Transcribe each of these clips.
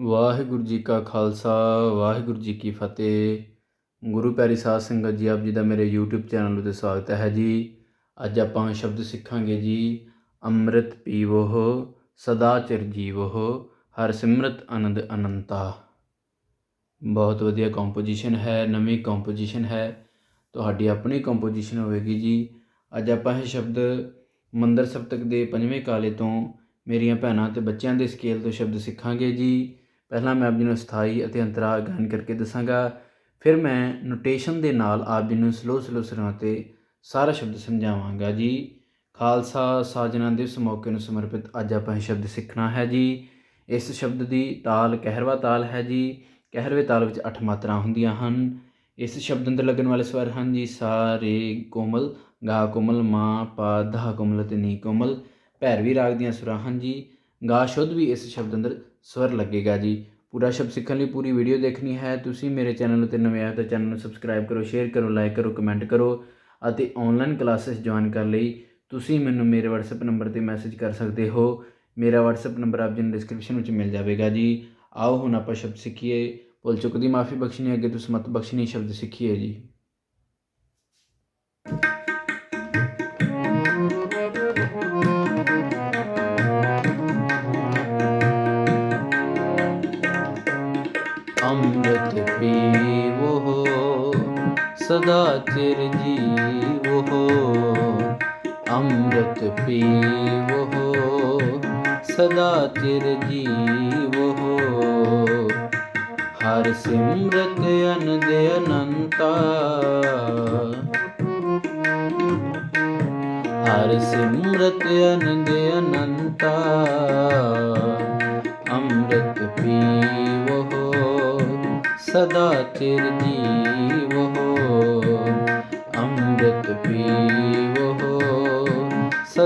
ਵਾਹਿਗੁਰੂ ਜੀ ਕਾ ਖਾਲਸਾ, ਵਾਹਿਗੁਰੂ ਜੀ ਕੀ ਫਤਿਹ। ਗੁਰੂ ਪਿਆਰੀ ਸਾਧ ਸੰਗਤ ਜੀ, ਆਪ ਜੀ ਦਾ ਮੇਰੇ YouTube ਚੈਨਲ ਉਤੇ ਸਵਾਗਤ ਹੈ ਜੀ। ਅੱਜ ਆਪਾਂ ਸ਼ਬਦ ਸਿੱਖਾਂਗੇ ਜੀ, ਅੰਮ੍ਰਿਤ ਪੀਵੋ ਸਦਾ ਚਿਰ ਜੀਵੋ ਹਰ ਸਿਮਰਤ ਆਨੰਦ ਅਨੰਤਾ। ਬਹੁਤ ਵਧੀਆ ਕੰਪੋਜੀਸ਼ਨ ਹੈ, ਨਵੀਂ ਕੰਪੋਜੀਸ਼ਨ ਹੈ, ਤੁਹਾਡੀ ਆਪਣੀ ਕੰਪੋਜੀਸ਼ਨ ਹੋਵੇਗੀ ਜੀ। ਅੱਜ ਆਪਾਂ ਇਹ ਸ਼ਬਦ ਮੰਦਰ ਸਪਤਕ ਦੇ ਪੰਜਵੇਂ ਕਾਲੇ ਤੋਂ ਮੇਰੀਆਂ ਭੈਣਾਂ ਤੇ ਬੱਚਿਆਂ ਦੇ ਸਕੇਲ ਤੋਂ ਸ਼ਬਦ ਸਿੱਖਾਂਗੇ ਜੀ। ਪਹਿਲਾਂ ਮੈਂ ਆਪ ਜੀ ਨੂੰ ਸਥਾਈ ਅਤੇ ਅੰਤਰਾ ਗਾਇਨ ਕਰਕੇ ਦੱਸਾਂਗਾ। ਫਿਰ ਮੈਂ ਨੋਟੇਸ਼ਨ ਦੇ ਨਾਲ ਆਪ ਜੀ ਨੂੰ ਸਲੋ ਸਲੋ ਸੁਰਾਂ ਤੇ ਸਾਰਾ ਸ਼ਬਦ ਸਮਝਾਵਾਂਗਾ ਜੀ। ਖਾਲਸਾ ਸਾਜਨਾ ਦਿਵਸ ਮੌਕੇ ਨੂੰ ਸਮਰਪਿਤ ਅੱਜ ਆਪਾਂ ਇਹ ਸ਼ਬਦ ਸਿੱਖਣਾ ਹੈ ਜੀ। ਇਸ ਸ਼ਬਦ ਦੀ ਤਾਲ ਕਹਿਰਵਾ ਤਾਲ ਹੈ ਜੀ। ਕਹਿਰਵੇ ਤਾਲ ਵਿੱਚ 8 ਮਾਤਰਾ ਹੁੰਦੀਆਂ ਹਨ। ਇਸ ਸ਼ਬਦ ਅੰਦਰ ਲੱਗਣ ਵਾਲੇ ਸਵਰ ਹਨ ਜੀ, ਸਾ, ਰੇ, ਕੋਮਲ, ਗਾ ਕੋਮਲ, ਮਾ, ਪਾ, ਧਾ ਕੋਮਲ ਤੇ ਨੀ ਕੋਮਲ। ਭੈਰਵੀ ਰਾਗ ਦੀਆਂ ਸੁਰਾਂ ਹਨ ਜੀ। ਗਾ ਸ਼ੁੱਧ ਵੀ ਇਸ ਸ਼ਬਦ ਅੰਦਰ ਸਵਰ ਲੱਗੇਗਾ ਜੀ। ਪੂਰਾ ਸ਼ਬਦ ਸਿੱਖਣ ਲਈ ਪੂਰੀ ਵੀਡੀਓ ਦੇਖਣੀ ਹੈ। ਤੁਸੀਂ ਮੇਰੇ ਚੈਨਲ ਉਤੇ ਨਵੇਂ ਆਏ ਤਾਂ ਚੈਨਲ ਨੂੰ ਸਬਸਕ੍ਰਾਈਬ ਕਰੋ, ਸ਼ੇਅਰ ਕਰੋ, ਲਾਈਕ ਕਰੋ, ਕਮੈਂਟ ਕਰੋ ਅਤੇ ਆਨਲਾਈਨ ਕਲਾਸਿਸ ਜੁਆਇਨ ਕਰਨ ਲਈ। ਤੁਸੀਂ ਮੈਨੂੰ ਮੇਰੇ WhatsApp ਨੰਬਰ ਤੇ ਮੈਸੇਜ ਕਰ ਸਕਦੇ ਹੋ। ਮੇਰਾ WhatsApp ਨੰਬਰ ਆਪ ਜੀ ਨੂੰ ਡਿਸਕ੍ਰਿਪਸ਼ਨ ਵਿੱਚ ਮਿਲ ਜਾਵੇਗਾ ਜੀ। ਆਓ ਹੁਣ ਆਪਾਂ ਸ਼ਬਦ ਸਿੱਖੀਏ। ਭੁੱਲ ਚੁੱਕ ਦੀ ਮਾਫੀ ਬਖਸ਼ਣੀ ਅੱਗੇ ਤੁਸੀਂ ਮਤ ਬਖਸ਼ਣੀ ਸ਼ਬਦ ਸਿੱਖੀਏ ਜੀ। ਸਦਾ ਚਿਰ ਜੀਵੋ ਅੰਮ੍ਰਿਤ ਪੀਵੋ, ਸਦਾ ਚਿਰ ਜੀਵੋ ਹਰ ਸਿਮਰਤ ਅਨੰਦ ਅਨੰਤਾ, ਹਰ ਸਿਮਰਤ ਅਨੰਦ ਅਨੰਤਾ, ਅੰਮ੍ਰਿਤ ਪੀਵੋ, ਸਦਾ ਚਿਰ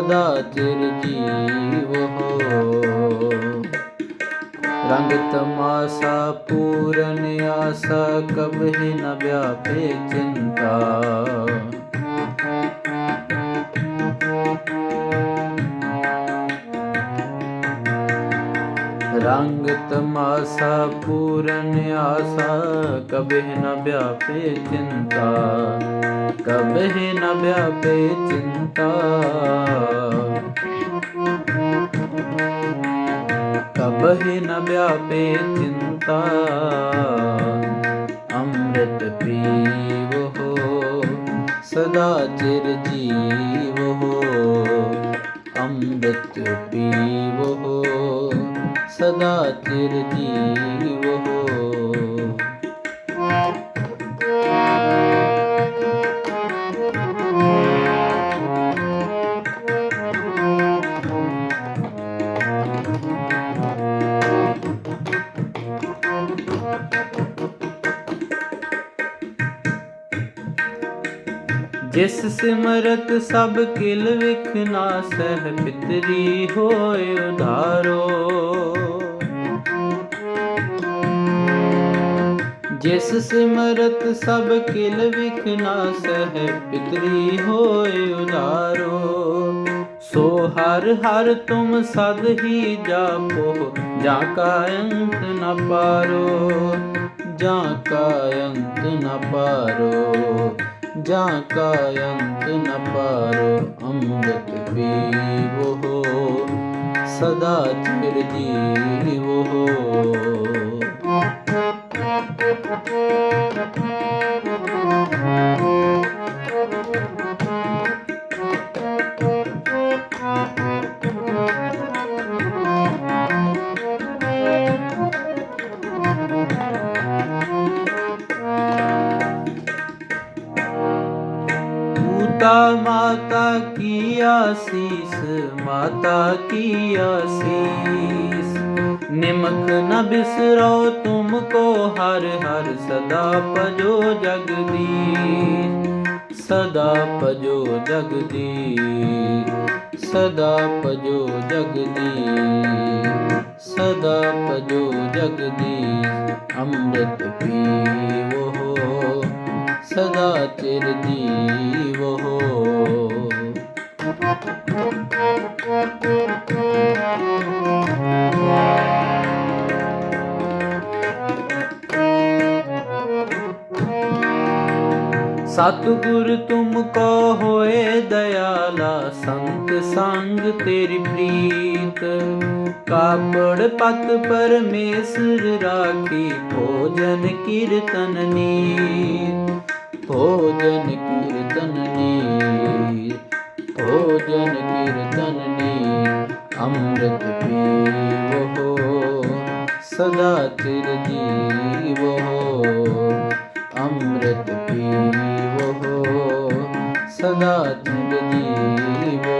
ਸਦਾ ਚਿਰ ਜੀਵੋ ਰੰਗ ਤਮਾਸਾ, ਪੂਰਨ ਆਸਾ ਕਬਹਿ ਨ ਵਿਆਪੇ ਚਿੰਤਾ। ਰੰਗ ਤਮਾਸਾ, ਪੂਰਨ ਆਸਾ ਕਬਹਿ ਨ ਵਿਆਪੇ ਚਿੰਤਾ। ਕਬਹਿ ਨ ਵਿਆਪੇ ਚਿੰਤਾ। ਕਬਹਿ ਨ ਵਿਆਪੇ ਚਿੰਤਾ। ਅੰਮ੍ਰਿਤ ਪੀਵੋ, ਸਦਾ ਚਿਰ ਜੀਵੋ। ਅੰਮ੍ਰਿਤ ਪੀਵੋ, ਸਦਾ ਚਿਰ ਜੀਵੋ। ਜਿਸ ਸਿਮਰਤ ਸਭ ਕਿਲ ਵਿਖ ਨਾ ਸਹਿ ਪਿਤਰੀ ਹੋਏ ਉਧਾਰੋ। ਜਿਸ ਸਿਮਰਤ ਸਭ ਕਿਲ ਵਿਖ ਨਾ ਸਹਿ ਪਿਤਰੀ ਹੋਏ ਉਧਾਰੋ। ਸੋ ਹਰ ਹਰ ਤੁਮ ਸਦ ਹੀ ਜਾਪੋ ਜਾਂ ਕਾ ਅੰਤ ਨ ਪਾਰੋ, ਜਾਂ ਕਾ ਅੰਤ ਨ ਪਾਰੋ। ਜਾਂ ਕਾ ਅੰਤ ਨ ਪਾਰੋ ਅੰਮ੍ਰਿਤ ਪੀਵੋ ਸਦਾ ਚਿਰ ਜੀਵੋ न बिसरो तुमको हर हर सदा पजो जगदी सदा पजो जगदी सदा पजो जगदी सदा पजो जगदी अमृत पीवो हो सदा चिर जीवो हो Thank you. ਸਤਿਗੁਰ, ਤੁਮ ਕੋ ਹੋਏ ਦਇਆਲਾ, ਸੰਤ ਸੰਗ ਤੇਰੀ ਪ੍ਰੀਤ। ਕਾਪੜ ਪਤ ਪਰਮੇਸ਼ਰ ਰਾਖੀ, ਭੋਜਨ ਕੀਰਤਨ ਨੀਤ। ਭੋਜਨ ਕੀਰਤਨ ਨੀਤ, ਭੋਜਨ ਕੀਰਤਨ ਨੀਤ, ਅੰਮ੍ਰਿਤ ਪੀਵੋ, ਸਦਾ ਚਿਰ ਜੀਵੋ। अमृत पीलिव सदा जीवो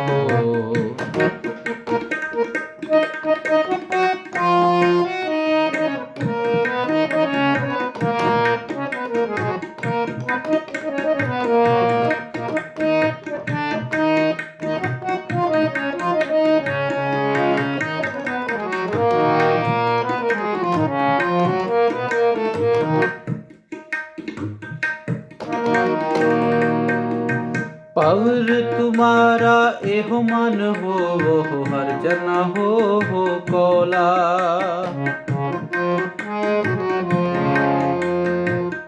ਪਵਰ ਤੁਮਾਰਾ ਇਹੋ ਮਨ ਹੋਵੋ ਹਰ ਜਨਾ ਹੋ ਹੋ ਕੋਲਾ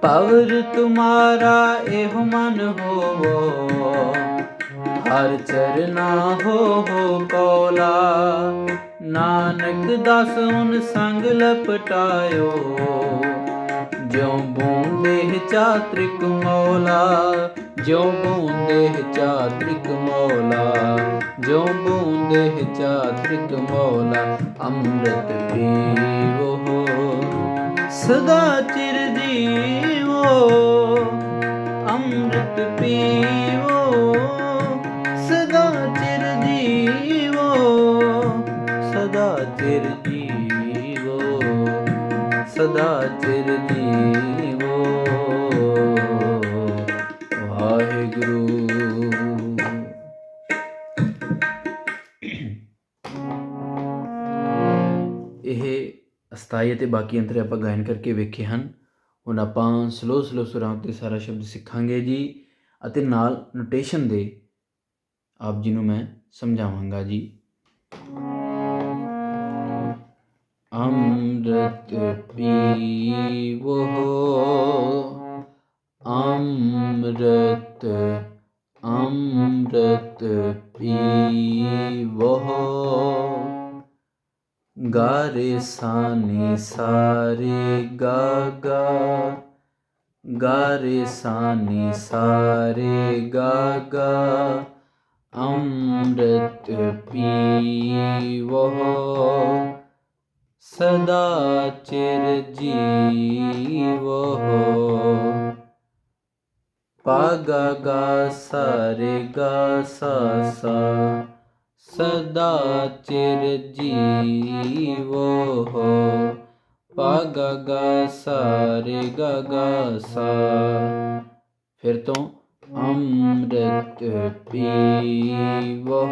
ਪਵਰ ਤੁਮਾਰਾ ਇਹੋ ਮਨ ਹੋਵੋ ਹਰ ਚਰਨਾ ਹੋ ਹੋ ਕੋਲਾ ਨਾਨਕ ਦਾਸ ਹੁਣ ਸੰਗ ਲਪਟਾਇਓ ਜਿਉ ਬੂੰਦੇ ਚਾਤ੍ਰਿਕ ਮੌਲਾ ਜਿਉ ਬੂੰਦੇ ਚਾਤ੍ਰਿਕ ਮੌਲਾ, ਜਿਉ ਬੂੰਦੇ ਚਾਤ੍ਰਿਕ ਮੌਲਾ, ਅੰਮ੍ਰਿਤ ਪੀਵੋ। ਸਦਾ ਚਿਰ ਜੀਵੋ, ਅੰਮ੍ਰਿਤ ਪੀਵੋ। ਸਦਾ ਚਿਰ ਜੀਵੋ, ਸਦਾ ਚਿਰ ਜੀਵੋ, ਸਦਾ ਚਿਰ ਜੀਵੋ। ਵਾਹਿਗੁਰੂ। ਇਹ ਅਸਥਾਈ ਅਤੇ ਬਾਕੀ ਅੰਤਰੇ ਆਪਾਂ ਗਾਇਨ ਕਰਕੇ ਵੇਖੇ ਹਨ। ਹੁਣ ਆਪਾਂ ਸਲੋ ਸਲੋ ਸੁਰਾਂ ਉੱਤੇ ਸਾਰਾ ਸ਼ਬਦ ਸਿੱਖਾਂਗੇ ਜੀ ਅਤੇ ਨਾਲ ਨੋਟੇਸ਼ਨ ਦੇ ਆਪ ਜੀ ਨੂੰ ਮੈਂ ਸਮਝਾਵਾਂਗਾ ਜੀ। ਅੰਮ੍ਰਿਤ ਪੀਵੋ, ਅੰਮ੍ਰਿਤ ਅੰਮ੍ਰਿਤ ਪੀਵੋ। ਗਾਰੇ ਸਾਨੀ ਸਾਰੇ ਗਾਗਾ, ਗਾਰੇ ਸਾਨੀ ਸਾਰੇ ਗਾਗਾ ਗਾ ਅੰਮ੍ਰਿਤ ਪੀਵੋ। ਸਦਾ ਚਿਰ ਜੀਵੋ। ਪਾ ਗਾ ਸਾਰੇ ਗਾ ਸਾ ਸਾ। ਸਦਾ ਚਿਰ ਜੀਵੋ ਪਾ ਗਾ ਸਾਰੇ ਗਾ ਗਾ ਸਾ। ਫਿਰ ਤੋਂ ਅੰਮ੍ਰਿਤ ਪੀਵੋ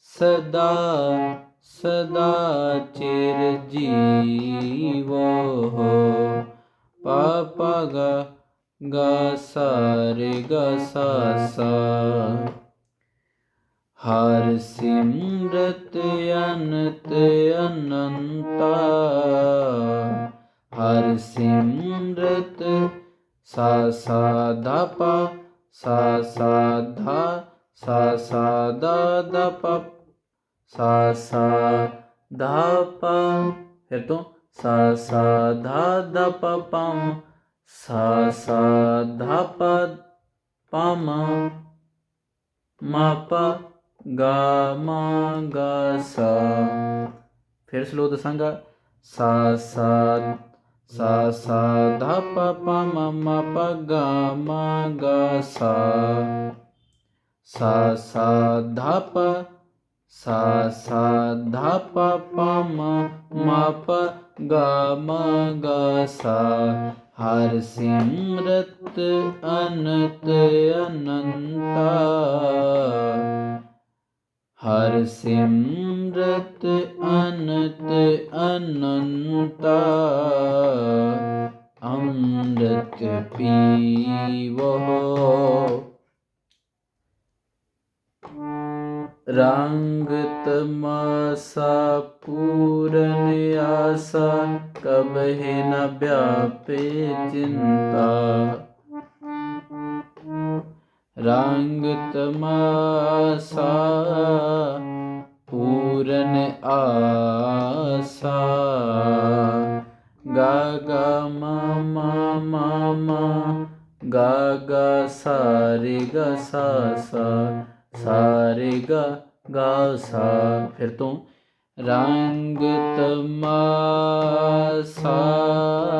ਸਦਾ ਸਦਾ ਚਿਰ ਜੀਵੋ ਪਾ ਗਾ ਗਾ ਸਾਰੇ ਗਾ ਸਾ ਸਾ ਹਰ ਸਿਮਰਤ ਅਨੰਤ ਅਨੰਤਾ। ਹਰ ਸਿਮਰਤ ਸਾ ਸਾ ਧਾ ਪਾ, ਸਾ ਸਾ ਧਾ ਸਾ ਸਾ ਦਾ ਦਾ ਪ, ਸਾ ਸਾ ਧਾ ਪਾ। ਫਿਰ ਤੋਂ ਸਾ ਸਾ ਧਾ ਦਾ ਪ ਪਮ ਸਾ ਸਾ ਧਾ ਪ ਪਮ ਮਾ ਪ ਗਾ ਮਾ ਗਾ ਸਾ। ਫਿਰ ਸਲੋ ਦੱਸਾਂਗਾ। ਸਾ ਸਾ ਸਾ ਸਾ ਧਾ ਪ ਪ ਮ ਮ ਪ ਗਾ ਮਾ ਗਾ ਸਾ। ਸਾ ਸਾ ਧਾ ਪ ਸਾ ਸਾ ਧਾ ਪ ਪ ਮ ਮ ਪ ਗਾ ਮ ਗਾ ਸਾ। ਹਰ ਸਿਮਰਤ ਅਨੰਤ ਅਨੰਤਾ। ਹਰ ਸਿਮਰਤ ਅਨੰਤ ਅਨੰਤਾ। ਅੰਮ੍ਰਿਤ ਪੀਵੋ। ਰੰਗ ਤਮਾਸਾ ਪੂਰਨ ਆਸਾ ਕਬਹਿ ਨ ਵਿਆਪੇ ਚਿੰਤਾ। ਰੰਗ ਤਮਾਸਾ ਪੂਰਨ ਆਸਾ, ਗਾ ਗਾ ਮਾ ਮਾ ਮਾ ਸਾਰੇ ਗਾ ਸਾ। ਸਾਰੇ ਗਾ ਗਾ ਸਾ ਫਿਰ ਤੋਂ ਰੰਗ ਤਮਾਸਾ। ਪੂਰਨ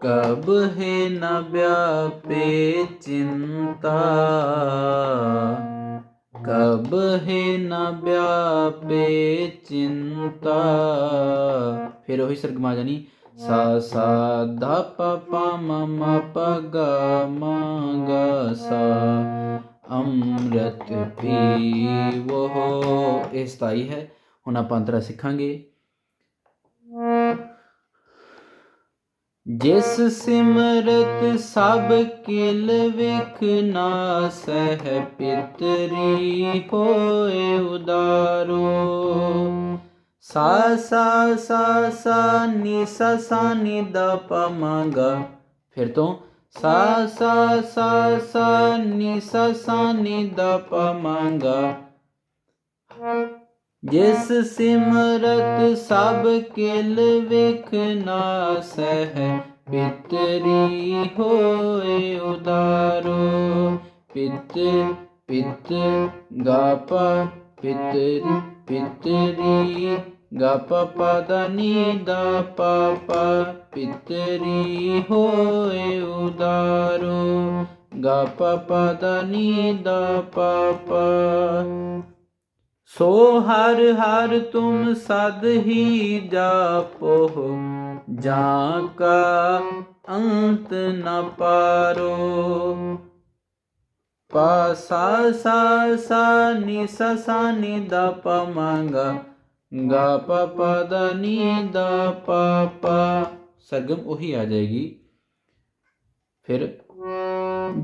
कब है न व्यापे चिंता कब है न व्यापे चिंता फिर वही सरगमा जानी सा सा धा पा पा म म प ग म ग सा ਅੰਮ੍ਰਿਤ ਪੀਵੋ ਇਹ ਸਤਾਈ ਹੈ ਹੁਣ ਆਪਾਂ ਅੰਤਰਾ ਸਿੱਖਾਂਗੇ ਜਿਸ ਸਿਮਰਤ ਸਭ ਕਿਲ ਵਿਖ ਨਾਸਹਿ ਪਿਤਰੀ ਹੋਏ ਉਦਾਰੋ। ਸਾ ਸਾ ਸਾ ਸਾ, ਨੀ, ਸਾ ਸਾ, ਨੀ ਦਾ ਪ ਫਿਰ ਤੋਂ ਸਾ ਸਾ ਸਾ ਸਾ, ਨੀ, ਸਾ ਸਾ, ਨੀ ਦਾ ਪ ਜਿਸ ਸਿਮਰਤ ਸਭ ਕਿਲ ਵਿਖ ਸਹਿ, ਪਿਤਰੀ ਹੋਏ ਉਦਾਰੋ ਪਿਤ ਪਿਤ, ਗਾਪ ਪਿਤਰੀ ਪਿਤਰੀ, ਗਪ ਪਦਨੀ ਦਾ ਪਾਪਾ, ਪਿਤਰੀ ਹੋਏ ਉਦਾਰੋ ਗਪ ਪਦ ਦਾ ਪਾਪਾ ਸੋ ਹਰ ਹਰ ਤੁਮ ਸਦ ਹੀ ਜਾਪੋ ਜਾਂ ਕਾ ਅੰਤ ਨ ਪਾਰੋ। ਪਾ ਸਾ ਸਾ ਸਾ ਨੀ ਸਾ ਸਾ ਨੀ ਦਾ ਪ ਮੰਗਾ, ਗਾ ਪ ਪ ਦ ਨੀ ਦਾ ਪ ਪ। ਸਰਗਮ ਉਹੀ ਆ ਜਾਏਗੀ। ਫਿਰ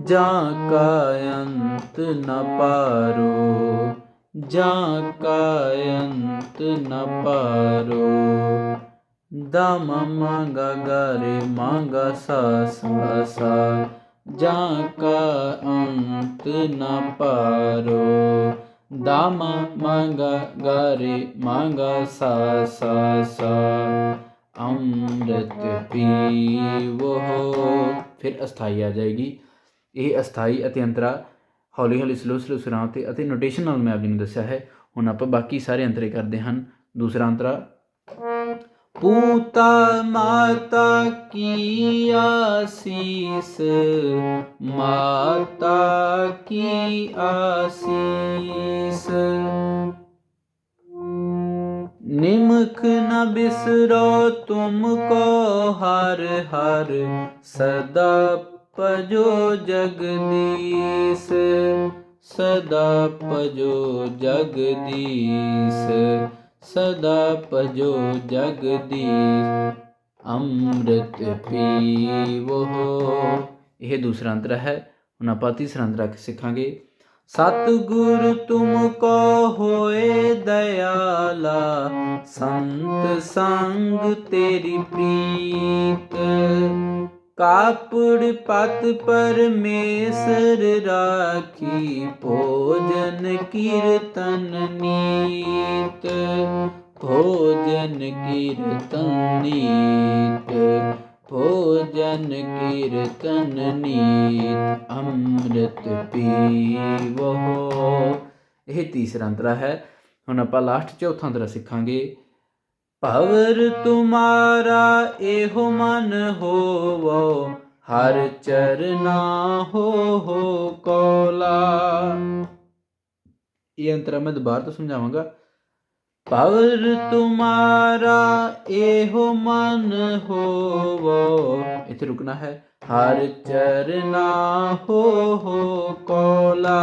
ਜਾਂ ਕਾ ਅੰਤ ਨ ਪਾਰੋ। ਜਾਂ ਕਾ ਅੰਤ ਨ ਪਾਰੋ ਦਮ ਮੰਗਾ ਗਰੇ ਮੰਗਾ ਸਾ ਸਾ ਸਾ ਜਾਂ ਕਾ ਅੰਤ ਨ ਪਾਰੋ ਦਮ ਮੰਗਾ ਗਰੇ ਮੰਗਾ ਸਾ ਸਾ ਸਾ ਅੰਮ੍ਰਿਤ ਪੀਵੋ ਫਿਰ ਅਸਥਾਈ ਆ ਜਾਏਗੀ ਇਹ ਅਸਥਾਈ ਅਤੇ ਅੰਤਰਾ ਹੌਲੀ ਹੌਲੀ ਸਲੋ ਸਲੋ ਸੁਰਾਂ ਤੇ ਅਤੇ ਨੋਟੇਸ਼ਨ ਨਾਲ ਮੈਂ ਆਪ ਜੀ ਨੂੰ ਦੱਸਿਆ ਹੈ। ਹੁਣ ਆਪਾਂ ਬਾਕੀ ਸਾਰੇ ਅੰਤਰੇ ਕਰਦੇ ਹਨ ਦੂਸਰਾ ਅੰਤਰਾ। ਪੂਤਾ ਮਾਤਾ ਕੀ ਆਸੀਸ ਮਾਤਾ ਕੀ ਆਸੀਸ ਨਿਮਖ ਨ ਬਿਸਰੋ ਤੁਮ ਕੋ ਹਰ ਹਰ, ਸਦਾ ਪਜੋ ਜਗਦੀਸ਼, ਸਦਾ ਪਜੋ ਜਗਦੀਸ਼, ਸਦਾ ਪਜੋ ਜਗਦੀਸ਼, ਅੰਮ੍ਰਿਤ ਪੀਵੋ। ਇਹ ਦੂਸਰਾ ਅੰਤਰਾ ਹੈ, ਹੁਣ ਆਪਾਂ ਤੀਸਰਾ ਅੰਤਰਾ ਸਿੱਖਾਂਗੇ। ਸਤਿਗੁਰ ਤੁਮ ਕੋ ਹੋਏ ਦਇਆਲਾ, ਸੰਤ ਸੰਗ ਤੇਰੀ ਪ੍ਰੀਤ। ਕਾਪੜ ਪਤ ਪਰਮੇਸ਼ਰ ਰਾਖੀ, ਭੋਜਨ ਕੀਰਤਨ ਨੀਤ ਭੋਜਨ ਕੀਰਤਨ ਨੀਤ ਭੋਜਨ ਕੀਰਤਨ ਨੀਤ ਅੰਮ੍ਰਿਤ ਪੀਵੋ। ਇਹ ਤੀਸਰਾ ਅੰਤਰਾ ਹੈ। ਹੁਣ ਆਪਾਂ ਲਾਸਟ ਚੌਥਾ ਅੰਤਰਾ ਸਿੱਖਾਂਗੇ। ਭਵਰ ਤੁਮਾਰਾ ਇਹੋ ਮਨ ਹੋਵੋ, ਹਰ ਚਰਨਾ ਹੋ ਹੋ ਕੋਲਾ। ਇਹ ਅੰਤਰਾ ਮੈਂ ਦੁਬਾਰਾ ਤੋਂ ਸਮਝਾਵਾਂਗਾ। ਪਵਰ ਤੁਮਾਰਾ ਇਹੋ ਮਨ ਹੋਵੋ, ਇੱਥੇ ਰੁਕਣਾ ਹੈ। ਹਰ ਚਰਨਾ ਹੋ ਹੋ ਕੋਲਾ।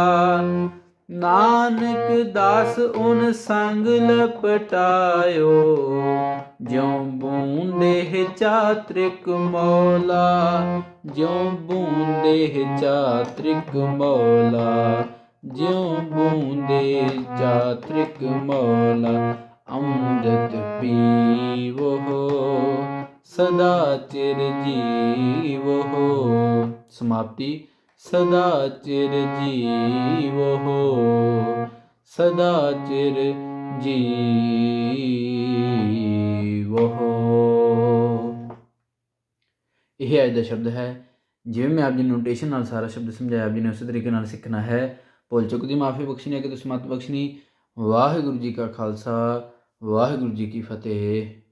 ਨਾਨਕ ਦਾਸ ਉਨ ਸੰਗ ਲਪਟਾਇਓ, ਜਿਉ ਬੂੰਦੇ ਚਾਤ੍ਰਿਕ ਮੌਲਾ, ਜਿਉ ਬੂੰਦੇ ਚਾਤ੍ਰਿਕ ਮੌਲਾ, ਜਿਉ ਬੂੰਦੇ ਚਾਤ੍ਰਿਕ ਮੌਲਾ, ਅੰਮ੍ਰਿਤ ਪੀਵੋ, ਸਦਾ ਚਿਰ ਜੀਵੋ। ਸਮਾਪਤੀ। ਸਦਾ ਚਿਰ ਜੀਵੋ, ਸਦਾ ਚਿਰ ਜੀਵੋ। ਇਹ ਅੱਜ ਦਾ ਸ਼ਬਦ ਹੈ, ਜਿਵੇਂ ਮੈਂ ਆਪ ਜੀ ਨੋਟੇਸ਼ਨ ਨਾਲ ਸਾਰਾ ਸ਼ਬਦ ਸਮਝਾਇਆ ਆਪ ਜੀ ਨੇ ਉਸੇ ਤਰੀਕੇ ਨਾਲ ਸਿੱਖਣਾ ਹੈ। ਭੁੱਲ ਚੁੱਕ ਦੀ ਮਾਫੀ ਬਖਸ਼ਣੀ ਹੈ ਕਿ ਤੁਸੀਂ ਮਤ ਬਖਸ਼ਣੀ। ਵਾਹਿਗੁਰੂ ਜੀ ਕਾ ਖਾਲਸਾ, ਵਾਹਿਗੁਰੂ ਜੀ ਕੀ ਫਤਿਹ।